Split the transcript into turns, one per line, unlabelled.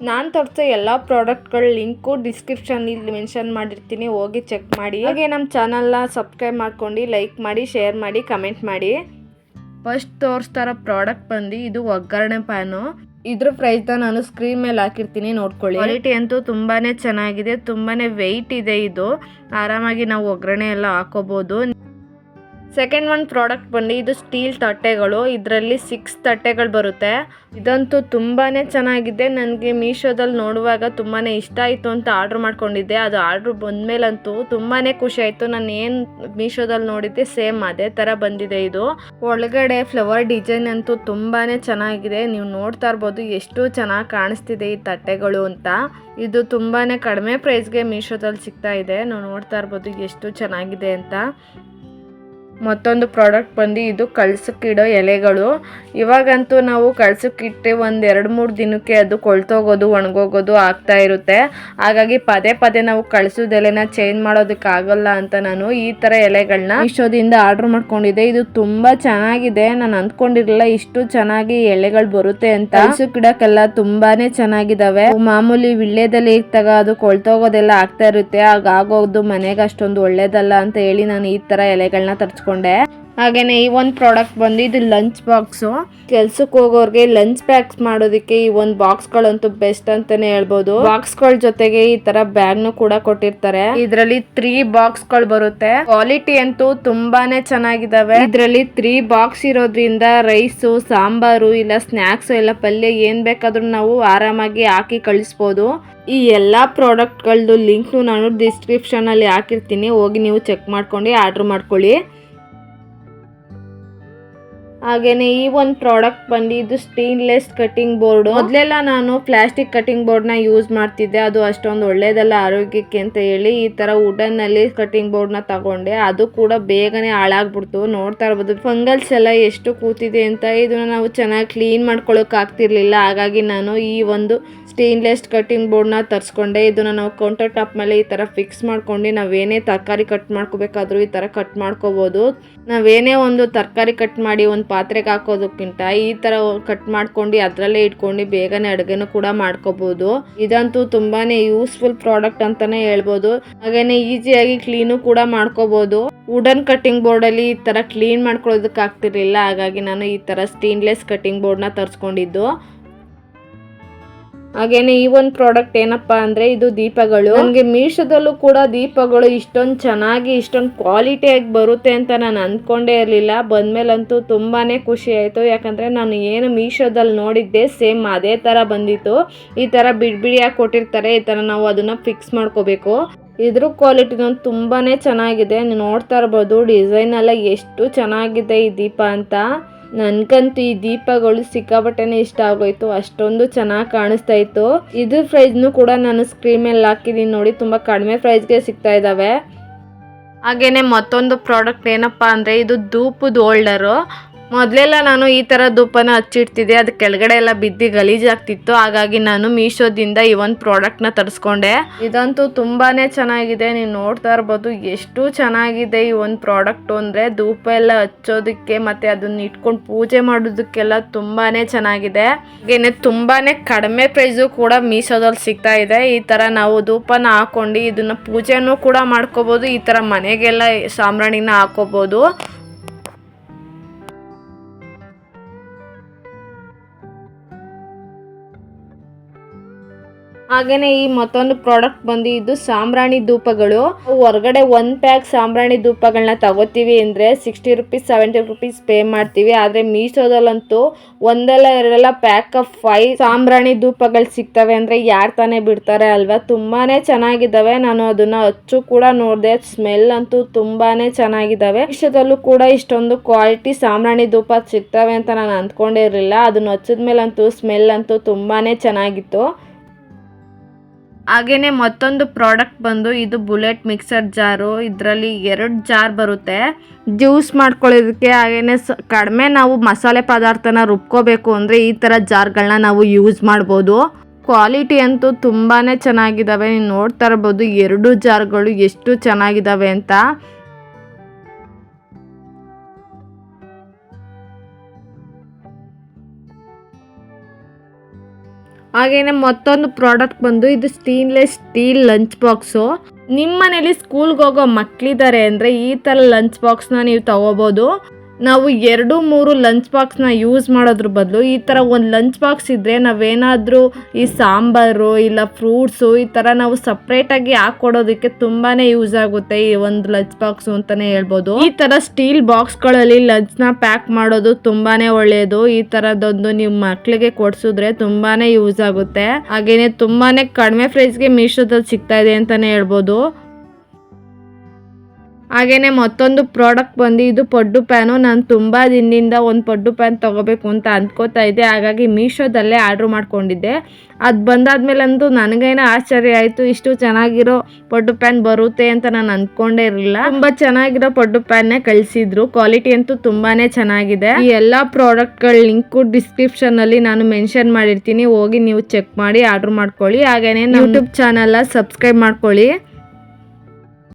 ನಾನು ತೋರಿಸೋ ಎಲ್ಲ ಪ್ರಾಡಕ್ಟ್ಗಳ ಲಿಂಕು ಡಿಸ್ಕ್ರಿಪ್ಷನಲ್ಲಿ ಮೆನ್ಷನ್ ಮಾಡಿರ್ತೀನಿ, ಹೋಗಿ ಚೆಕ್ ಮಾಡಿ. ಹಾಗೆ ನಮ್ಮ ಚಾನಲ್ನ ಸಬ್ಸ್ಕ್ರೈಬ್ ಮಾಡ್ಕೊಂಡು ಲೈಕ್ ಮಾಡಿ, ಶೇರ್ ಮಾಡಿ, ಕಮೆಂಟ್ ಮಾಡಿ. ಫಸ್ಟ್ ತೋರಿಸ್ತಾರ ಪ್ರಾಡಕ್ಟ್ ಬಂದು ಇದು ಒಗ್ಗರಣೆ ಪ್ಯಾನು. ಇದ್ರ ಪ್ರೈಸ್ನ ನಾನು ಸ್ಕ್ರೀನ್ ಮೇಲೆ ಹಾಕಿರ್ತೀನಿ, ನೋಡ್ಕೊಳ್ಳಿ. ಕ್ವಾಲಿಟಿ ಅಂತೂ ತುಂಬಾ ಚೆನ್ನಾಗಿದೆ ತುಂಬಾ ವೆಯ್ಟ್ ಇದೆ ಇದು. ಆರಾಮಾಗಿ ನಾವು ಒಗ್ಗರಣೆ ಎಲ್ಲ ಹಾಕೋಬಹುದು ಸೆಕೆಂಡ್ ಒನ್ ಪ್ರಾಡಕ್ಟ್ ಬಂದು ಇದು ಸ್ಟೀಲ್ ತಟ್ಟೆಗಳು. ಇದರಲ್ಲಿ ಸಿಕ್ಸ್ ತಟ್ಟೆಗಳು ಬರುತ್ತೆ. ಇದಂತೂ ತುಂಬಾ ಚೆನ್ನಾಗಿದೆ. ನನಗೆ ಮೀಶೋದಲ್ಲಿ ನೋಡುವಾಗ ತುಂಬಾ ಇಷ್ಟ ಆಯಿತು ಅಂತ ಆರ್ಡ್ರ್ ಮಾಡ್ಕೊಂಡಿದ್ದೆ. ಅದು ಆರ್ಡ್ರ್ ಬಂದ್ಮೇಲಂತೂ ತುಂಬಾ ಖುಷಿ ಆಯಿತು. ನಾನು ಏನು ಮೀಶೋದಲ್ಲಿ ನೋಡಿದ್ದೆ, ಸೇಮ್ ಅದೇ ಥರ ಬಂದಿದೆ ಇದು. ಒಳಗಡೆ ಫ್ಲವರ್ ಡಿಸೈನ್ ಅಂತೂ ತುಂಬಾ ಚೆನ್ನಾಗಿದೆ. ನೀವು ನೋಡ್ತಾ ಇರ್ಬೋದು ಎಷ್ಟು ಚೆನ್ನಾಗಿ ಕಾಣಿಸ್ತಿದೆ ಈ ತಟ್ಟೆಗಳು ಅಂತ. ಇದು ತುಂಬಾ ಕಡಿಮೆ ಪ್ರೈಸ್ಗೆ ಮೀಶೋದಲ್ಲಿ ಸಿಗ್ತಾ ಇದೆ. ನಾವು ನೋಡ್ತಾ ಇರ್ಬೋದು ಎಷ್ಟು ಚೆನ್ನಾಗಿದೆ ಅಂತ. ಮತ್ತೊಂದು ಪ್ರಾಡಕ್ಟ್ ಬಂದು ಇದು ಕಳ್ಸಕ್ಕಿಡೋ ಎಲೆಗಳು. ಇವಾಗಂತೂ ನಾವು ಕಳ್ಸಕ್ಕಿಟ್ಟು ಒಂದು ಎರಡು ಮೂರು ದಿನಕ್ಕೆ ಅದು ಕೊಳ್ತೋಗೋದು, ಒಣಗೋಗೋದು ಆಗ್ತಾ ಇರುತ್ತೆ. ಹಾಗಾಗಿ ಪದೇ ಪದೇ ನಾವು ಕಳ್ಸೋದೆಲೆನ ಚೇಂಜ್ ಮಾಡೋದಕ್ಕಾಗಲ್ಲ ಅಂತ ನಾನು ಈ ಥರ ಎಲೆಗಳನ್ನ ಮೀಶೋದಿಂದ ಆರ್ಡ್ರ್ ಮಾಡ್ಕೊಂಡಿದ್ದೆ. ಇದು ತುಂಬ ಚೆನ್ನಾಗಿದೆ. ನಾನು ಅಂದ್ಕೊಂಡಿರಲಿಲ್ಲ ಇಷ್ಟು ಚೆನ್ನಾಗಿ ಎಲೆಗಳು ಬರುತ್ತೆ ಅಂತ. ಕಳ್ಸಕ್ಕಿಡಕ್ಕೆಲ್ಲ ತುಂಬಾನೇ ಚೆನ್ನಾಗಿದ್ದಾವೆ ಮಾಮೂಲಿ ವಿಳ್ಯದಲ್ಲಿ ಇರ್ತಾಗ ಅದು ಕೊಳ್ತೋಗೋದೆಲ್ಲ ಆಗ್ತಾ ಇರುತ್ತೆ. ಆಗ ಆಗೋದು ಮನೆಗೆ ಅಷ್ಟೊಂದು ಒಳ್ಳೇದಲ್ಲ ಅಂತ ಹೇಳಿ ನಾನು ಈ ಥರ ಎಲೆಗಳನ್ನ ತರಿಸ್ಕೊಂಡೆ. ಹಾಗೇನೆ ಈ ಒಂದು ಪ್ರಾಡಕ್ಟ್ ಬಂದು ಇದು ಲಂಚ್ ಬಾಕ್ಸು ಕೆಲ್ಸಕ್ಕೆ ಹೋಗೋರ್ಗೆ ಲಂಚ್ ಪ್ಯಾಕ್ಸ್ ಮಾಡೋದಕ್ಕೆ ಈ ಒಂದು ಬಾಕ್ಸ್ಗಳಂತೂ ಬೆಸ್ಟ್ ಅಂತಾನೆ ಹೇಳ್ಬೋದು. ಬಾಕ್ಸ್ಗಳ ಜೊತೆಗೆ ಈ ತರ ಬ್ಯಾಗ್ನು ಕೂಡ ಕೊಟ್ಟಿರ್ತಾರೆ. ಇದರಲ್ಲಿ ತ್ರೀ ಬಾಕ್ಸ್ಗಳು ಬರುತ್ತೆ. ಕ್ವಾಲಿಟಿ ಅಂತೂ ತುಂಬಾನೇ ಚೆನ್ನಾಗಿದಾವೆ. ಇದರಲ್ಲಿ ತ್ರೀ ಬಾಕ್ಸ್ ಇರೋದ್ರಿಂದ ರೈಸು ಸಾಂಬಾರು, ಇಲ್ಲ ಸ್ನಾಕ್ಸ್ ಇಲ್ಲ ಪಲ್ಯ ಏನ್ ಬೇಕಾದ್ರೂ ನಾವು ಆರಾಮಾಗಿ ಹಾಕಿ ಕಳಿಸ್ಬೋದು. ಈ ಎಲ್ಲ ಪ್ರಾಡಕ್ಟ್ಗಳದ್ದು ಲಿಂಕ್ನು ನಾನು ಡಿಸ್ಕ್ರಿಪ್ಷನ್ ಅಲ್ಲಿ ಹಾಕಿರ್ತೀನಿ. ಹೋಗಿ ನೀವು ಚೆಕ್ ಮಾಡ್ಕೊಂಡು ಆರ್ಡರ್ ಮಾಡ್ಕೊಳ್ಳಿ. ಹಾಗೇನೆ ಈ ಒಂದು ಪ್ರಾಡಕ್ಟ್ ಬಂದು ಇದು ಸ್ಟೇನ್ಲೆಸ್ ಕಟಿಂಗ್ ಬೋರ್ಡ್ ಮೊದಲೆಲ್ಲ ನಾನು ಪ್ಲಾಸ್ಟಿಕ್ ಕಟಿಂಗ್ ಬೋರ್ಡ್ನ ಯೂಸ್ ಮಾಡ್ತಿದ್ದೆ. ಅದು ಅಷ್ಟೊಂದು ಒಳ್ಳೇದಲ್ಲ ಆರೋಗ್ಯಕ್ಕೆ ಅಂತ ಹೇಳಿ ಈ ತರ ವುಡನ್ನಲ್ಲಿ ಕಟಿಂಗ್ ಬೋರ್ಡ್ನ ತಗೊಂಡೆ. ಅದು ಕೂಡ ಬೇಗನೆ ಹಾಳಾಗ್ಬಿಡ್ತು. ನೋಡ್ತಾ ಇರ್ಬೋದು ಫಂಗಲ್ಸ್ ಎಲ್ಲ ಎಷ್ಟು ಕೂತಿದೆ ಅಂತ. ಇದನ್ನ ನಾವು ಚೆನ್ನಾಗಿ ಕ್ಲೀನ್ ಮಾಡ್ಕೊಳಕ್ ಆಗ್ತಿರ್ಲಿಲ್ಲ. ಹಾಗಾಗಿ ನಾನು ಈ ಒಂದು ಸ್ಟೇನ್ಲೆಸ್ ಕಟ್ಟಿಂಗ್ ಬೋರ್ಡ್ನ ತರಿಸ್ಕೊಂಡೆ. ಇದನ್ನು ನಾವು ಕೌಂಟರ್ ಟಾಪ್ ಮೇಲೆ ಈ ಥರ ಫಿಕ್ಸ್ ಮಾಡ್ಕೊಂಡು ನಾವೇನೇ ತರಕಾರಿ ಕಟ್ ಮಾಡ್ಕೋಬೇಕಾದ್ರೂ ಈ ಥರ ಕಟ್ ಮಾಡ್ಕೋಬೋದು. ನಾವೇನೇ ಒಂದು ತರಕಾರಿ ಕಟ್ ಮಾಡಿ ಒಂದು ಪಾತ್ರೆಗೆ ಹಾಕೋದಕ್ಕಿಂತ ಈ ಥರ ಕಟ್ ಮಾಡ್ಕೊಂಡು ಅದರಲ್ಲೇ ಇಟ್ಕೊಂಡು ಬೇಗನೆ ಅಡುಗೆನೂ ಕೂಡ ಮಾಡ್ಕೋಬೋದು. ಇದಂತೂ ತುಂಬಾ ಯೂಸ್ಫುಲ್ ಪ್ರಾಡಕ್ಟ್ ಅಂತಲೇ ಹೇಳ್ಬೋದು. ಹಾಗೇನೆ ಈಸಿಯಾಗಿ ಕ್ಲೀನು ಕೂಡ ಮಾಡ್ಕೋಬೋದು. ವುಡನ್ ಕಟ್ಟಿಂಗ್ ಬೋರ್ಡಲ್ಲಿ ಈ ಥರ ಕ್ಲೀನ್ ಮಾಡ್ಕೊಳ್ಳೋದಕ್ಕೆ ಆಗ್ತಿರ್ಲಿಲ್ಲ ಹಾಗಾಗಿ ನಾನು ಈ ಥರ ಸ್ಟೇನ್ಲೆಸ್ ಕಟ್ಟಿಂಗ್ ಬೋರ್ಡ್ನ ತರಿಸ್ಕೊಂಡಿದ್ದು. ಹಾಗೇನೆ ಈ ಒಂದು ಪ್ರಾಡಕ್ಟ್ ಏನಪ್ಪಾ ಅಂದ್ರೆ ಇದು ದೀಪಗಳು. ನನಗೆ ಮೀಶೋದಲ್ಲೂ ಕೂಡ ದೀಪಗಳು ಇಷ್ಟೊಂದು ಚೆನ್ನಾಗಿ, ಇಷ್ಟೊಂದು ಕ್ವಾಲಿಟಿಯಾಗಿ ಬರುತ್ತೆ ಅಂತ ನಾನು ಅಂದ್ಕೊಂಡೇ ಇರಲಿಲ್ಲ. ಬಂದ್ಮೇಲಂತೂ ತುಂಬಾನೇ ಖುಷಿ ಆಯಿತು. ಯಾಕಂದ್ರೆ ನಾನು ಏನು ಮೀಶೋದಲ್ಲಿ ನೋಡಿದ್ದೆ, ಸೇಮ್ ಅದೇ ಥರ ಬಂದಿತ್ತು. ಈ ಥರ ಬಿಡಿ ಬಿಡಿಯಾಗಿ ಕೊಟ್ಟಿರ್ತಾರೆ, ಈ ಥರ ನಾವು ಅದನ್ನ ಫಿಕ್ಸ್ ಮಾಡ್ಕೋಬೇಕು. ಇದ್ರ ಕ್ವಾಲಿಟಿನೂ ತುಂಬಾನೇ ಚೆನ್ನಾಗಿದೆ. ನೋಡ್ತಾ ಇರ್ಬೋದು ಡಿಸೈನ್ ಎಲ್ಲ ಎಷ್ಟು ಚೆನ್ನಾಗಿದೆ ಈ ದೀಪ ಅಂತ. ನನ್ಗಂತೂ ಈ ದೀಪಗಳು ಸಿಕ್ಕಾಪಟ್ಟೆನೆ ಇಷ್ಟ ಆಗೋಯ್ತು. ಅಷ್ಟೊಂದು ಚೆನ್ನಾಗಿ ಕಾಣಿಸ್ತಾ ಇತ್ತು. ಇದ್ರ ಪ್ರೈಸ್ನು ಕೂಡ ನಾನು ಸ್ಕ್ರೀನ್ ಮೇಲೆ ಹಾಕಿದೀನಿ ನೋಡಿ, ತುಂಬ ಕಡಿಮೆ ಪ್ರೈಸ್ಗೆ ಸಿಗ್ತಾ ಇದಾವೆ. ಹಾಗೇನೆ ಮತ್ತೊಂದು ಪ್ರಾಡಕ್ಟ್ ಏನಪ್ಪಾ ಅಂದ್ರೆ, ಇದು ಧೂಪದ ಹೋಲ್ಡರು ಮೊದಲೆಲ್ಲ ನಾನು ಈ ಥರ ಧೂಪನ ಹಚ್ಚಿಡ್ತಿದ್ದೆ. ಅದು ಕೆಳಗಡೆ ಎಲ್ಲ ಬಿದ್ದು ಗಲೀಜಾಗ್ತಿತ್ತು ಹಾಗಾಗಿ ನಾನು ಮೀಶೋದಿಂದ ಈ ಒಂದು ಪ್ರಾಡಕ್ಟ್ನ ತರಿಸ್ಕೊಂಡೆ. ಇದಂತೂ ತುಂಬಾ ಚೆನ್ನಾಗಿದೆ. ನೀವು ನೋಡ್ತಾ ಇರ್ಬೋದು ಎಷ್ಟು ಚೆನ್ನಾಗಿದೆ ಈ ಒಂದು ಪ್ರಾಡಕ್ಟು ಅಂದರೆ. ಧೂಪ ಎಲ್ಲ ಹಚ್ಚೋದಕ್ಕೆ ಮತ್ತು ಅದನ್ನ ಇಟ್ಕೊಂಡು ಪೂಜೆ ಮಾಡೋದಕ್ಕೆಲ್ಲ ತುಂಬಾ ಚೆನ್ನಾಗಿದೆ. ಹಾಗೇನೆ ತುಂಬಾ ಕಡಿಮೆ ಪ್ರೈಸು ಕೂಡ ಮೀಶೋದಲ್ಲಿ ಸಿಗ್ತಾ ಇದೆ. ಈ ಥರ ನಾವು ಧೂಪನ ಹಾಕೊಂಡು ಇದನ್ನು ಪೂಜೆನೂ ಕೂಡ ಮಾಡ್ಕೋಬೋದು. ಈ ಥರ ಮನೆಗೆಲ್ಲ ಸಾಂಬ್ರಾಣಿನ ಹಾಕೋಬೋದು. ಹಾಗೇನೆ ಈ ಮತ್ತೊಂದು ಪ್ರಾಡಕ್ಟ್ ಬಂದು ಇದು ಸಾಂಬ್ರಾಣಿ ಧೂಪಗಳು. ಹೊರಗಡೆ ಒಂದ್ ಪ್ಯಾಕ್ ಸಾಂಬ್ರಾಣಿ ಧೂಪಗಳನ್ನ ತಗೋತೀವಿ ಅಂದ್ರೆ sixty rupees seventy rupees pay ಮಾಡ್ತೀವಿ. ಆದ್ರೆ ಮೀಶೋದಲ್ಲಂತೂ ಒಂದಲ್ಲ, ಎರಡಲ್ಲ ಪ್ಯಾಕ್ ಆಫ್ ಫೈವ್ ಸಾಂಬ್ರಾಣಿ ಧೂಪಗಳು ಸಿಗ್ತವೆ ಅಂದ್ರೆ ಯಾರು ತಾನೇ ಬಿಡ್ತಾರೆ ಅಲ್ವಾ? ತುಂಬಾನೇ ಚೆನ್ನಾಗಿದ್ದಾವೆ. ನಾನು ಅದನ್ನ ಹಚ್ಚು ಕೂಡ ನೋಡಿದೆ. ಸ್ಮೆಲ್ ಅಂತೂ ತುಂಬಾನೇ ಚೆನ್ನಾಗಿದ್ದಾವೆ. ಮೀಶೋದಲ್ಲೂ ಕೂಡ ಇಷ್ಟೊಂದು ಕ್ವಾಲಿಟಿ ಸಾಂಬ್ರಾಣಿ ಧೂಪ ಸಿಗ್ತವೆ ಅಂತ ನಾನು ಅಂದ್ಕೊಂಡೇ ಇರಲಿಲ್ಲ ಅದನ್ನ ಹಚ್ಚಿದ್ಮೇಲಂತೂ ಸ್ಮೆಲ್ ಅಂತೂ ತುಂಬಾನೇ ಚೆನ್ನಾಗಿತ್ತು. ಹಾಗೇನೆ ಮತ್ತೊಂದು ಪ್ರಾಡಕ್ಟ್ ಬಂದು ಇದು ಬುಲೆಟ್ ಮಿಕ್ಸರ್ ಜಾರು. ಇದರಲ್ಲಿ ಎರಡು ಜಾರ್ ಬರುತ್ತೆ. ಜ್ಯೂಸ್ ಮಾಡ್ಕೊಳ್ಳೋದಕ್ಕೆ ಹಾಗೇನೆ ಸ, ಕಡಿಮೆ ನಾವು ಮಸಾಲೆ ಪದಾರ್ಥನ ರುಬ್ಕೋಬೇಕು ಅಂದರೆ ಈ ಥರ ಜಾರ್ಗಳನ್ನ ನಾವು ಯೂಸ್ ಮಾಡ್ಬೋದು. ಕ್ವಾಲಿಟಿ ಅಂತೂ ತುಂಬಾ ಚೆನ್ನಾಗಿದ್ದಾವೆ ನೀವು ನೋಡ್ತಾ ಇರ್ಬೋದು ಎರಡು ಜಾರ್ಗಳು ಎಷ್ಟು ಚೆನ್ನಾಗಿದ್ದಾವೆ ಅಂತ. ಹಾಗೇನೆ ಮತ್ತೊಂದು ಪ್ರಾಡಕ್ಟ್ ಬಂದು ಇದು ಸ್ಟೀನ್ಲೆಸ್ ಸ್ಟೀಲ್ ಲಂಚ್ ಬಾಕ್ಸು ನಿಮ್ಮ ಮನೇಲಿ ಸ್ಕೂಲ್ಗೆ ಹೋಗೋ ಮಕ್ಕಳಿದ್ದಾರೆ ಅಂದರೆ ಈ ಥರ ಲಂಚ್ ಬಾಕ್ಸ್ನ ನೀವು ತಗೋಬೋದು. ನಾವು ಎರಡು ಮೂರು ಲಂಚ್ ಬಾಕ್ಸ್ನ ಯೂಸ್ ಮಾಡೋದ್ರ ಬದಲು ಈ ಥರ ಒಂದು ಲಂಚ್ ಬಾಕ್ಸ್ ಇದ್ದರೆ ನಾವೇನಾದರೂ ಈ ಸಾಂಬಾರು ಇಲ್ಲ ಫ್ರೂಟ್ಸು ಈ ಥರ ನಾವು ಸಪ್ರೇಟಾಗಿ ಹಾಕ್ಕೊಡೋದಕ್ಕೆ ತುಂಬಾ ಯೂಸ್ ಆಗುತ್ತೆ ಈ ಒಂದು ಲಂಚ್ ಬಾಕ್ಸು ಅಂತಲೇ ಹೇಳ್ಬೋದು. ಈ ಥರ ಸ್ಟೀಲ್ ಬಾಕ್ಸ್ಗಳಲ್ಲಿ ಲಂಚ್ನ ಪ್ಯಾಕ್ ಮಾಡೋದು ತುಂಬಾ ಒಳ್ಳೆಯದು ಈ ಥರದೊಂದು ನೀವು ಮಕ್ಕಳಿಗೆ ಕೊಡಿಸಿದ್ರೆ ತುಂಬಾ ಯೂಸ್ ಆಗುತ್ತೆ. ಹಾಗೇನೆ ತುಂಬಾ ಕಡಿಮೆ ಪ್ರೈಸ್ಗೆ ಮೀಶೋದಲ್ಲಿ ಸಿಗ್ತಾ ಇದೆ ಅಂತಲೇ ಹೇಳ್ಬೋದು. ಹಾಗೇನೆ ಮತ್ತೊಂದು ಪ್ರಾಡಕ್ಟ್ ಬಂದು, ಇದು ಪಡ್ಡು ಪ್ಯಾನು ನಾನು ತುಂಬ ದಿನದಿಂದ ಒಂದು ಪಡ್ಡು ಪ್ಯಾನ್ ತೊಗೋಬೇಕು ಅಂತ ಅಂದ್ಕೋತಾ ಇದ್ದೆ. ಹಾಗಾಗಿ ಮೀಶೋದಲ್ಲೇ ಆರ್ಡ್ರ್ ಮಾಡ್ಕೊಂಡಿದ್ದೆ. ಅದು ಬಂದಾದ್ಮೇಲಂತೂ ನನಗೇನೋ ಆಶ್ಚರ್ಯ ಆಯಿತು. ಇಷ್ಟು ಚೆನ್ನಾಗಿರೋ ಪಡ್ಡು ಪ್ಯಾನ್ ಬರುತ್ತೆ ಅಂತ ನಾನು ಅಂದ್ಕೊಂಡೇ ಇರಲಿಲ್ಲ. ತುಂಬ ಚೆನ್ನಾಗಿರೋ ಪಡ್ಡು ಪ್ಯಾನ್ನೇ ಕಳಿಸಿದ್ರು. ಕ್ವಾಲಿಟಿ ಅಂತೂ ತುಂಬಾ ಚೆನ್ನಾಗಿದೆ. ಈ ಎಲ್ಲ ಪ್ರಾಡಕ್ಟ್ಗಳ ಲಿಂಕು ಡಿಸ್ಕ್ರಿಪ್ಷನಲ್ಲಿ ನಾನು ಮೆನ್ಷನ್ ಮಾಡಿರ್ತೀನಿ. ಹೋಗಿ ನೀವು ಚೆಕ್ ಮಾಡಿ ಆರ್ಡ್ರ್ ಮಾಡ್ಕೊಳ್ಳಿ. ಹಾಗೇನೆ ಯೂಟ್ಯೂಬ್ ಚಾನಲ್ನ ಸಬ್ಸ್ಕ್ರೈಬ್ ಮಾಡ್ಕೊಳ್ಳಿ.